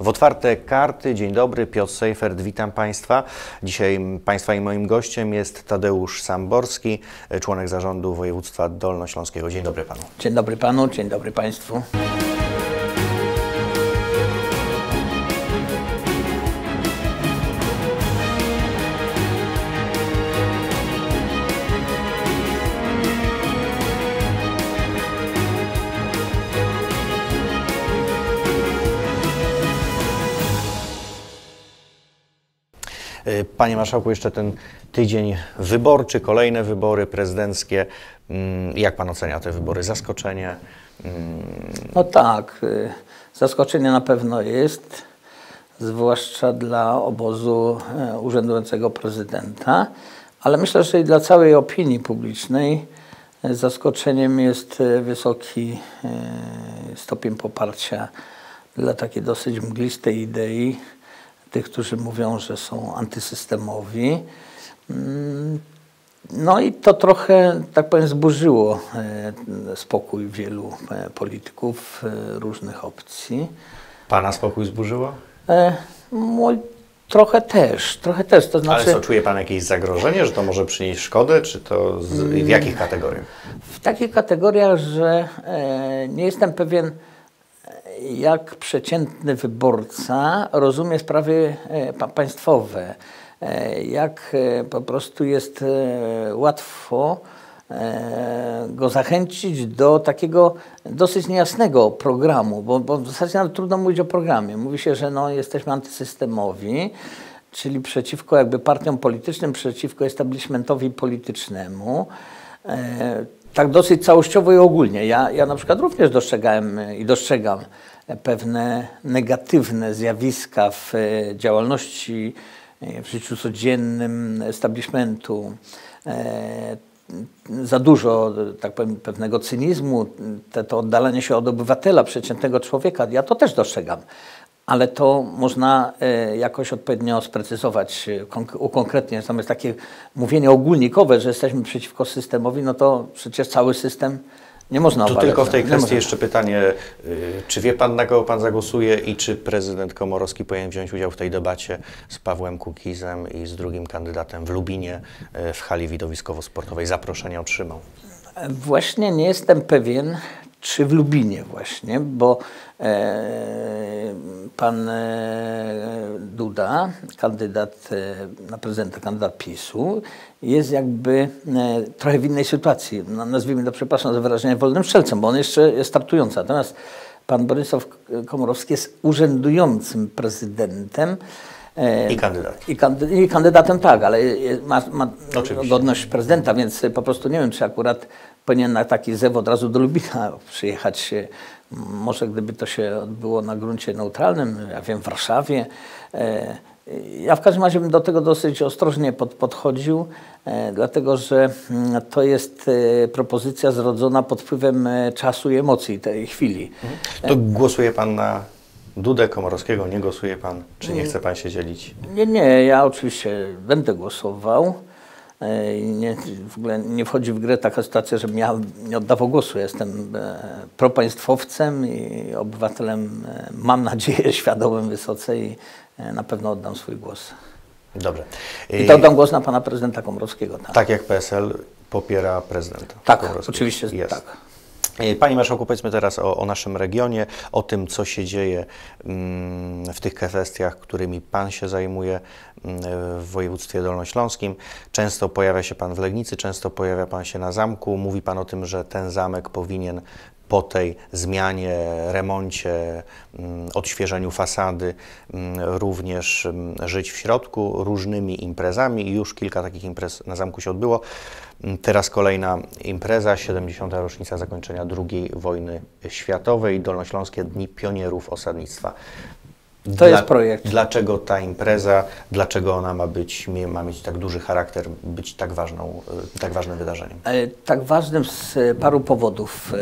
W otwarte karty, dzień dobry, Piotr Sejfert, witam Państwa. Dzisiaj Państwa i moim gościem jest Tadeusz Samborski, członek zarządu województwa dolnośląskiego. Dzień dobry Panu. Dzień dobry Panu, dzień dobry Państwu. Panie Marszałku, jeszcze ten tydzień wyborczy, kolejne wybory prezydenckie. Mm, Jak Pan ocenia te wybory? Zaskoczenie? Mm, No tak, y, zaskoczenie na pewno jest, zwłaszcza dla obozu e, urzędującego prezydenta, ale myślę, że i dla całej opinii publicznej e, zaskoczeniem jest e, wysoki e, stopień poparcia dla takiej dosyć mglistej idei tych, którzy mówią, że są antysystemowi. Mm, No i to trochę, tak powiem, zburzyło e, spokój wielu e, polityków e, różnych opcji. Pana spokój zburzyło? Mój trochę też, trochę też, to Ale znaczy co, czuje Pan jakieś zagrożenie, że to może przynieść szkodę, czy to z, w jakich kategoriach? w takich kategoriach, że nie jestem pewien, jak przeciętny wyborca rozumie sprawy e, pa- państwowe, e, jak e, po prostu jest łatwo go zachęcić do takiego dosyć niejasnego programu, bo, bo w zasadzie nawet trudno mówić o programie. Mówi się, że no, jesteśmy antysystemowi, czyli przeciwko jakby partiom politycznym, przeciwko establishmentowi politycznemu. Tak dosyć całościowo i ogólnie. Ja, ja na przykład również dostrzegałem i dostrzegam pewne negatywne zjawiska w e, działalności, e, w życiu codziennym establishmentu. E, za dużo, tak powiem, pewnego cynizmu, te, to oddalenie się od obywatela, przeciętnego człowieka, ja to też dostrzegam. Ale to można jakoś odpowiednio sprecyzować, e, konk- ukonkretnić. Natomiast takie mówienie ogólnikowe, że jesteśmy przeciwko systemowi, no to przecież cały system nie można Tu tylko w tej kwestii można. jeszcze pytanie, y, czy wie Pan, na kogo Pan zagłosuje i czy prezydent Komorowski powinien wziąć udział w tej debacie z Pawłem Kukizem i z drugim kandydatem w Lubinie y, w hali widowiskowo-sportowej? Zaproszenie otrzymał. Właśnie nie jestem pewien, czy w Lubinie właśnie, bo e, pan e, Duda, kandydat e, na prezydenta, kandydat PiSu, jest jakby trochę w innej sytuacji. No, nazwijmy to, przepraszam za wyrażenie, wolnym strzelcem, bo on jeszcze jest startujący. Natomiast pan Borysław Komorowski jest urzędującym prezydentem. E, I kandydat. I, kandy, I kandydatem tak, ale ma, ma Oczywiście. godność prezydenta, więc po prostu nie wiem, czy akurat powinien na taki zew od razu do Lubina przyjechać. M, Może gdyby to się odbyło na gruncie neutralnym, ja wiem, w Warszawie. E, Ja w każdym razie bym do tego dosyć ostrożnie pod, podchodził, e, dlatego że mm, to jest e, propozycja zrodzona pod wpływem e, czasu i emocji tej chwili. To głosuje Pan na Dudę Komorowskiego, nie głosuje Pan, czy nie chce Pan się dzielić? Nie, nie, ja oczywiście będę głosował. E, Nie, w ogóle nie wchodzi w grę taka sytuacja, żebym ja nie oddawał głosu. Jestem e, propaństwowcem i obywatelem, e, mam nadzieję, świadomym wysoce i na pewno oddam swój głos. Dobrze. I to oddam głos na pana prezydenta Komorowskiego. Tak, Tak jak PSL popiera prezydenta. tak oczywiście, Jest. tak. E, Panie Marszałku, powiedzmy teraz o, o naszym regionie, o tym, co się dzieje mm, w tych kwestiach, którymi Pan się zajmuje mm, w województwie dolnośląskim. Często pojawia się Pan w Legnicy, często pojawia Pan się na zamku. Mówi Pan o tym, że ten zamek powinien po tej zmianie, remoncie, mm, odświeżeniu fasady mm, również mm, żyć w środku różnymi imprezami już kilka takich imprez na zamku się odbyło. Teraz kolejna impreza, 70. rocznica zakończenia II wojny światowej, Dolnośląskie Dni Pionierów Osadnictwa. To jest projekt. Dlaczego ta impreza, dlaczego ona ma być, ma mieć tak duży charakter, być tak, ważną, tak ważnym wydarzeniem? E, Tak ważnym z e, paru powodów.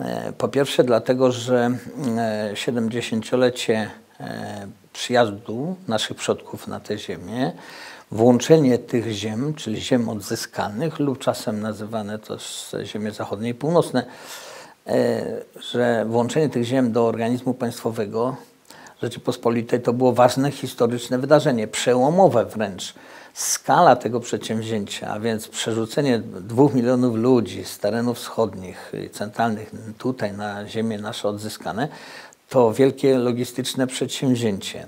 E, e, Po pierwsze dlatego, że e, 70-lecie e, przyjazdu naszych przodków na tę ziemię, włączenie tych ziem, czyli ziem odzyskanych lub czasem nazywane to ziemie zachodnie i północne, e, że włączenie tych ziem do organizmu państwowego Rzeczypospolitej to było ważne historyczne wydarzenie, przełomowe wręcz. Skala tego przedsięwzięcia, a więc przerzucenie dwóch milionów ludzi z terenów wschodnich, centralnych tutaj na ziemię nasze odzyskane, to wielkie logistyczne przedsięwzięcie.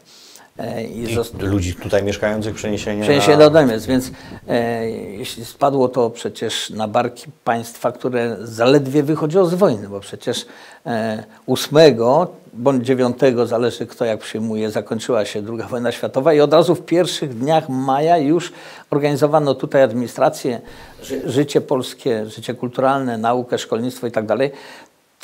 E, I, I ludzi tutaj mieszkających przeniesienie, przeniesienie na... do Niemiec, więc e, jeśli spadło to przecież na barki państwa, które zaledwie wychodziło z wojny, bo przecież e, 8 bądź 9, zależy kto jak przyjmuje, zakończyła się II wojna światowa i od razu w pierwszych dniach maja już organizowano tutaj administrację, ży, życie polskie, życie kulturalne, naukę, szkolnictwo i tak dalej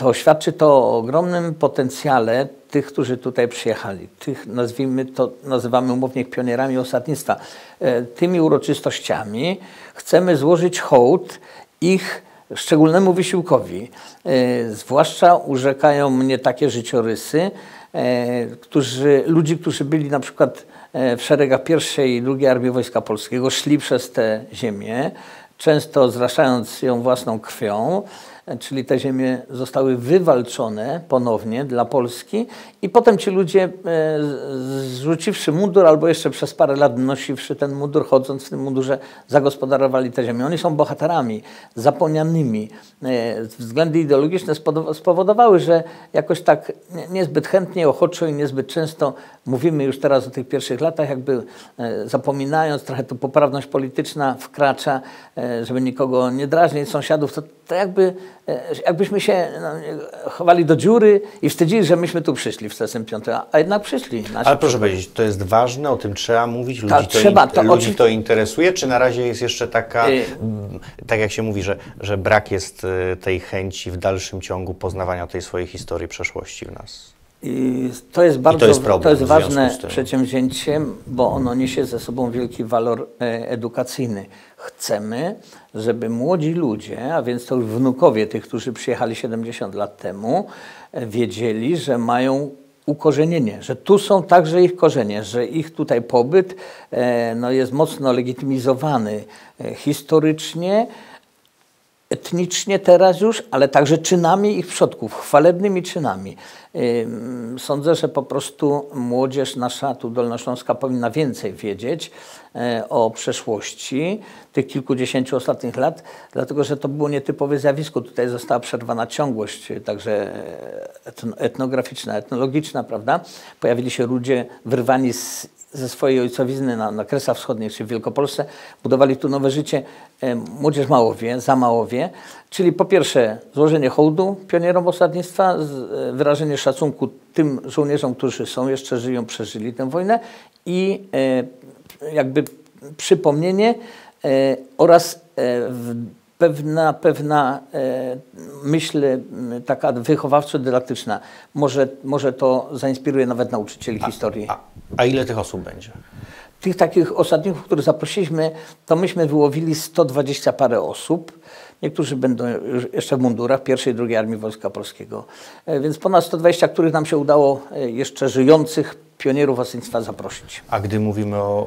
to świadczy to o ogromnym potencjale tych, którzy tutaj przyjechali. Tych nazwijmy to, nazywamy umownie pionierami osadnictwa. E, tymi uroczystościami chcemy złożyć hołd ich szczególnemu wysiłkowi. E, zwłaszcza urzekają mnie takie życiorysy, e, którzy, ludzi, którzy byli na przykład w szeregach pierwszej i drugiej Armii Wojska Polskiego, szli przez te ziemię, często zraszając ją własną krwią, czyli te ziemie zostały wywalczone ponownie dla Polski i potem ci ludzie e, zrzuciwszy mundur albo jeszcze przez parę lat nosiwszy ten mundur, chodząc w tym mundurze, zagospodarowali te ziemię. Oni są bohaterami zapomnianymi. E, względy ideologiczne spowodowały, że jakoś tak niezbyt chętnie, ochoczo i niezbyt często mówimy już teraz o tych pierwszych latach, jakby e, zapominając, trochę tu poprawność polityczna wkracza, żeby nikogo nie drażnić sąsiadów, to, to jakby E, jakbyśmy się no, chowali do dziury i wstydzili, że myśmy tu przyszli w 45, a jednak przyszli. Ale proszę powiedzieć, to jest ważne, o tym trzeba mówić, ludzi, tak, to, trzeba, to, ludzi to interesuje, czy na razie jest jeszcze taka, y tak jak się mówi, że, że brak jest y, tej chęci w dalszym ciągu poznawania tej swojej historii przeszłości w nas? I to jest bardzo to jest, problem, to jest ważne przedsięwzięcie, bo ono niesie ze sobą wielki walor e, edukacyjny. Chcemy, żeby młodzi ludzie, a więc to już wnukowie tych, którzy przyjechali 70 lat temu, e, wiedzieli, że mają ukorzenienie, że tu są także ich korzenie, że ich tutaj pobyt e, no, jest mocno legitymizowany historycznie, etnicznie teraz już, ale także czynami ich przodków, chwalebnymi czynami. Sądzę, że po prostu młodzież nasza tu Dolnośląska powinna więcej wiedzieć e, o przeszłości tych kilkudziesięciu ostatnich lat, dlatego że to było nietypowe zjawisko. Tutaj została przerwana ciągłość, także etnograficzna, etnologiczna, prawda? Pojawili się ludzie wyrwani z ze swojej ojcowizny na, na Kresach Wschodnich czy w Wielkopolsce, budowali tu nowe życie. E, młodzież mało wie, za mało wie. Czyli po pierwsze złożenie hołdu pionierom osadnictwa, e, wyrażenie szacunku tym żołnierzom, którzy są jeszcze, żyją, przeżyli tę wojnę i e, jakby przypomnienie oraz pewna, pewna e, myśl taka wychowawczo-dydaktyczna. Może, może to zainspiruje nawet nauczycieli a, historii. A, a ile tych osób będzie? Tych takich osadników, których zaprosiliśmy, to myśmy wyłowili 120 parę osób. Niektórzy będą jeszcze w mundurach pierwszej i drugiej Armii Wojska Polskiego. E, więc ponad 120, których nam się udało e, jeszcze żyjących pionierów osadnictwa zaprosić. A gdy mówimy o,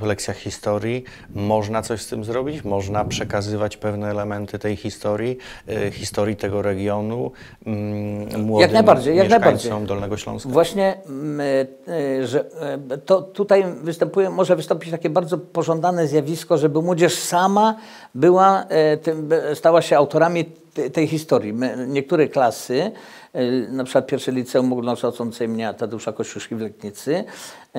o, lekcjach historii, można coś z tym zrobić? Można przekazywać pewne elementy tej historii, y, historii tego regionu mm, młodym jak najbardziej, jak najbardziej. Dolnego Śląska? Właśnie, y, że y, to tutaj występuje, może wystąpić takie bardzo pożądane zjawisko, żeby młodzież sama była, tym, stała się autorami tej historii. Niektóre klasy E, na przykład pierwsze liceum ogólnokształcące imienia Tadeusza Kościuszki w Legnicy, e,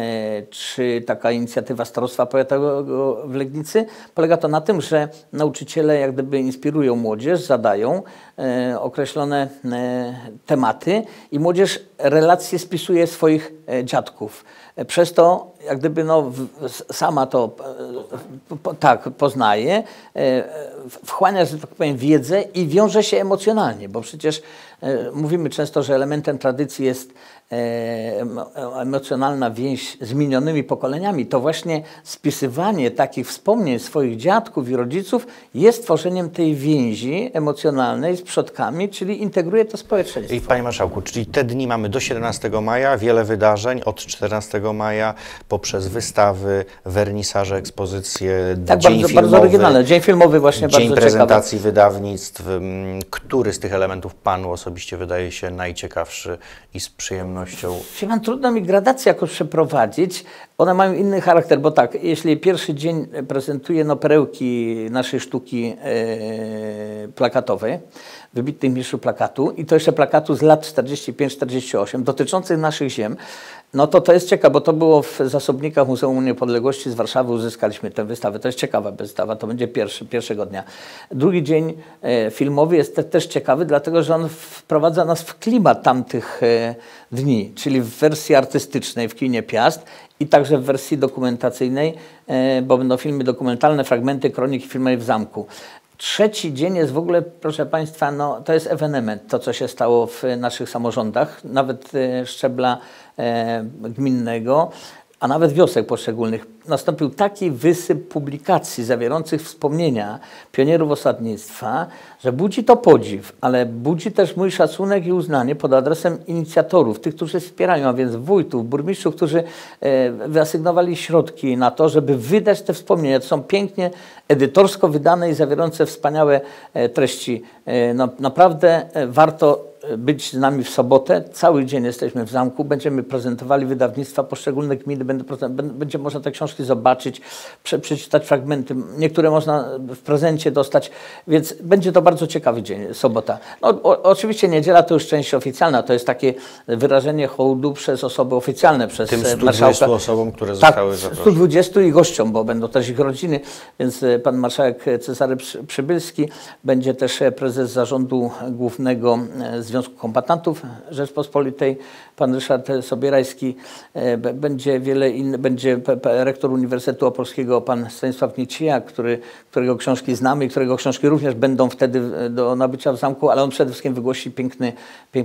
czy taka inicjatywa Starostwa Powiatowego w Legnicy, polega to na tym, że nauczyciele jak gdyby inspirują młodzież, zadają e, określone tematy i młodzież relacje spisuje swoich dziadków. Przez to jak gdyby no, sama to tak poznaje, wchłania, że tak powiem, wiedzę i wiąże się emocjonalnie, bo przecież E, mówimy często, że elementem tradycji jest E, emocjonalna więź z minionymi pokoleniami, to właśnie spisywanie takich wspomnień swoich dziadków i rodziców jest tworzeniem tej więzi emocjonalnej z przodkami, czyli integruje to społeczeństwo. I Panie Marszałku, czyli te dni mamy do 17 maja, wiele wydarzeń, od 14 maja poprzez wystawy, wernisaże, ekspozycje, tak, dzień bardzo, filmowy, bardzo oryginalne. Dzień filmowy właśnie dzień bardzo prezentacji ciekawy. wydawnictw. Który z tych elementów Panu osobiście wydaje się najciekawszy i z przyjemnością działalnością? Mam trudno mi gradację jakoś przeprowadzić. One mają inny charakter, bo tak, jeśli pierwszy dzień prezentuje no, perełki naszej sztuki e, plakatowej, wybitnych mistrzów plakatu i to jeszcze plakatu z lat 45-48 dotyczących naszych ziem, no to to jest ciekawe, bo to było w zasobnikach Muzeum Niepodległości z Warszawy, uzyskaliśmy tę wystawę. To jest ciekawa wystawa, to będzie pierwszy, pierwszego dnia. Drugi dzień e, filmowy jest te, też ciekawy, dlatego że on wprowadza nas w klimat tamtych e, dni, czyli w wersji artystycznej w kinie Piast i także w wersji dokumentacyjnej, e, bo będą filmy dokumentalne, fragmenty kroniki filmowej w zamku. Trzeci dzień jest w ogóle, proszę Państwa, no, to jest ewenement, to co się stało w naszych samorządach, nawet e, szczebla e, gminnego a nawet wiosek poszczególnych, nastąpił taki wysyp publikacji zawierających wspomnienia pionierów osadnictwa, że budzi to podziw, ale budzi też mój szacunek i uznanie pod adresem inicjatorów, tych, którzy wspierają, a więc wójtów, burmistrzów, którzy e, wyasygnowali środki na to, żeby wydać te wspomnienia. To są pięknie edytorsko wydane i zawierające wspaniałe e, treści. E, naprawdę warto być z nami w sobotę. Cały dzień jesteśmy w zamku. Będziemy prezentowali wydawnictwa poszczególne gminy. Będzie można te książki zobaczyć, prze, przeczytać fragmenty. Niektóre można w prezencie dostać, więc będzie to bardzo ciekawy dzień, sobota. No, o, oczywiście niedziela to już część oficjalna. To jest takie wyrażenie hołdu przez osoby oficjalne, przez Tym 120 marszałka. osobom, które tak, zostały zaproszone. 120 i gościom, bo będą też ich rodziny, więc e, pan marszałek Cezary Przybylski będzie też e, prezes zarządu głównego z e, Związku Kombatantów Rzeczpospolitej, pan Ryszard Sobierajski, e, będzie wiele innych, będzie rektor Uniwersytetu Opolskiego, pan Stanisław Nicija, który, którego książki znamy i którego książki również będą wtedy do nabycia w zamku, ale on przede wszystkim wygłosi piękny,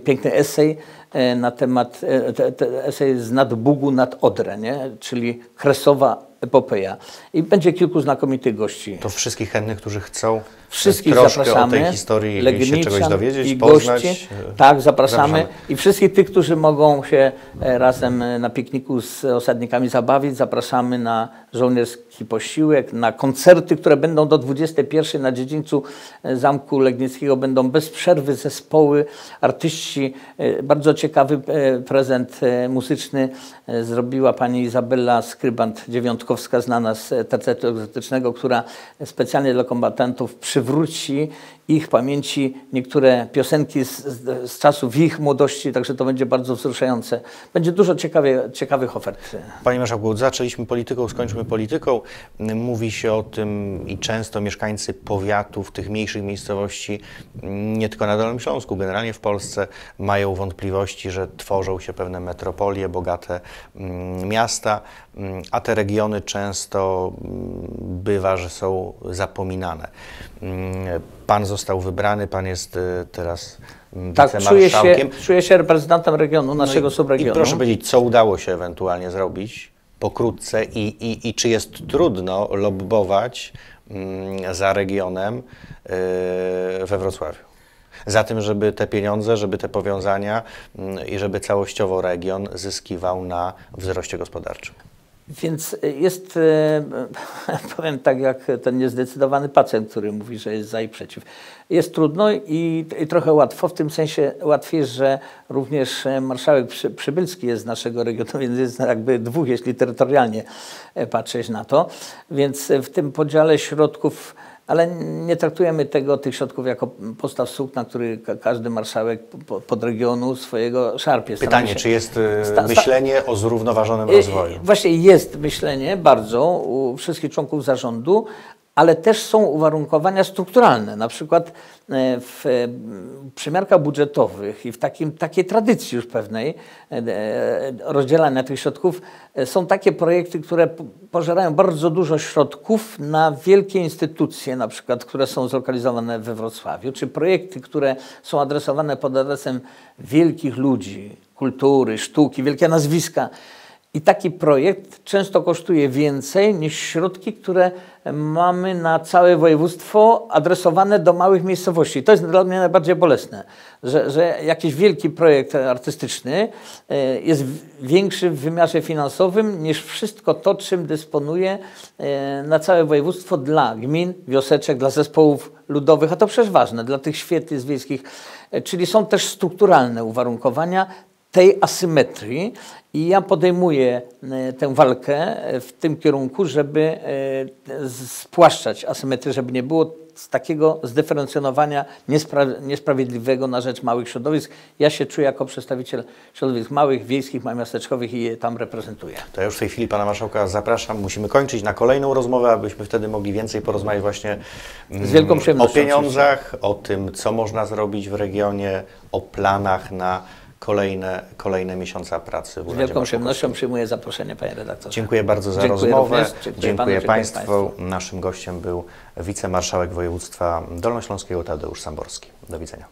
piękny esej e, na temat, e, esej z nad Bugu nad Odrę, nie? czyli kresowa epopeja. I będzie kilku znakomitych gości. To wszystkich chętnych, którzy chcą Wszystkich troszkę zapraszamy. o tej historii się czegoś dowiedzieć, i poznać. Gości. Tak, zapraszamy. zapraszamy. I wszystkich tych, którzy mogą się e, razem e, na pikniku z osadnikami zabawić, zapraszamy na żołnierski posiłek, na koncerty, które będą do 21 na dziedzińcu e, Zamku Legnickiego. Będą bez przerwy zespoły, artyści. Bardzo ciekawy prezent muzyczny zrobiła pani Izabela Skrybant-Dziewiątkowska, znana z tercetu egzotycznego, która specjalnie dla kombatantów przywróci ich pamięci niektóre piosenki z, z, z, czasów ich młodości, także to będzie bardzo wzruszające. Będzie dużo ciekawie, ciekawych ofert. Panie Marszałku, zaczęliśmy polityką, skończmy polityką. Mówi się o tym i często mieszkańcy powiatów, tych mniejszych miejscowości, nie tylko na Dolnym Śląsku, generalnie w Polsce mają wątpliwości, że tworzą się pewne metropolie, bogate mm, miasta, mm, a te regiony często mm, bywa, że są zapominane. Pan został wybrany, pan jest y, teraz mm, tak, czuję się, czuję się reprezentantem regionu, naszego no i, subregionu. I proszę powiedzieć, co udało się ewentualnie zrobić pokrótce i, i, i czy jest trudno lobbować mm, za regionem yy, we Wrocławiu? Za tym, żeby te pieniądze, żeby te powiązania yy, i żeby całościowo region zyskiwał na wzroście gospodarczym. Więc jest, e, powiem tak, jak ten niezdecydowany pacjent, który mówi, że jest za i przeciw. Jest trudno i, i trochę łatwo, w tym sensie łatwiej, że również marszałek Przy, Przybylski jest z naszego regionu, więc jest jakby dwóch, jeśli terytorialnie e, patrzeć na to. Więc w tym podziale środków ale nie traktujemy tego, tych środków jako postaw sukna, który każdy marszałek podregionu swojego szarpie. Pytanie, czy jest e, myślenie o zrównoważonym rozwoju? Właśnie jest myślenie bardzo u wszystkich członków zarządu, ale też są uwarunkowania strukturalne. Na przykład e, w przymiarkach budżetowych i w takim, takiej tradycji już pewnej e, rozdzielania tych środków e, są takie projekty, które pożerają bardzo dużo środków na wielkie instytucje, na przykład, które są zlokalizowane we Wrocławiu, czy projekty, które są adresowane pod adresem wielkich ludzi, kultury, sztuki, wielkie nazwiska. I taki projekt często kosztuje więcej niż środki, które mamy na całe województwo adresowane do małych miejscowości. To jest dla mnie najbardziej bolesne, że, że jakiś wielki projekt artystyczny e, jest większy w wymiarze finansowym niż wszystko to, czym dysponuje e, na całe województwo dla gmin, wioseczek, dla zespołów ludowych, a to przecież ważne, dla tych świetlic wiejskich. E, czyli są też strukturalne uwarunkowania tej asymetrii i ja podejmuję e, tę walkę w tym kierunku, żeby e, spłaszczać asymetrię, żeby nie było z takiego zdyferencjonowania niespra niesprawiedliwego na rzecz małych środowisk. Ja się czuję jako przedstawiciel środowisk małych, wiejskich, miasteczkowych i je tam reprezentuję. To ja już w tej chwili Pana Marszałka zapraszam. Musimy kończyć na kolejną rozmowę, abyśmy wtedy mogli więcej porozmawiać właśnie Z wielką mm, o pieniądzach, o tym, co można zrobić w regionie, o planach na kolejne, kolejne miesiące pracy w Z wielką Marszałkowskim. przyjemnością przyjmuję zaproszenie, panie redaktorze. Dziękuję bardzo za Dziękuję rozmowę. również. Dziękuję panu, dziękuję Państwu. Naszym gościem był wicemarszałek województwa dolnośląskiego Tadeusz Samborski. Do widzenia.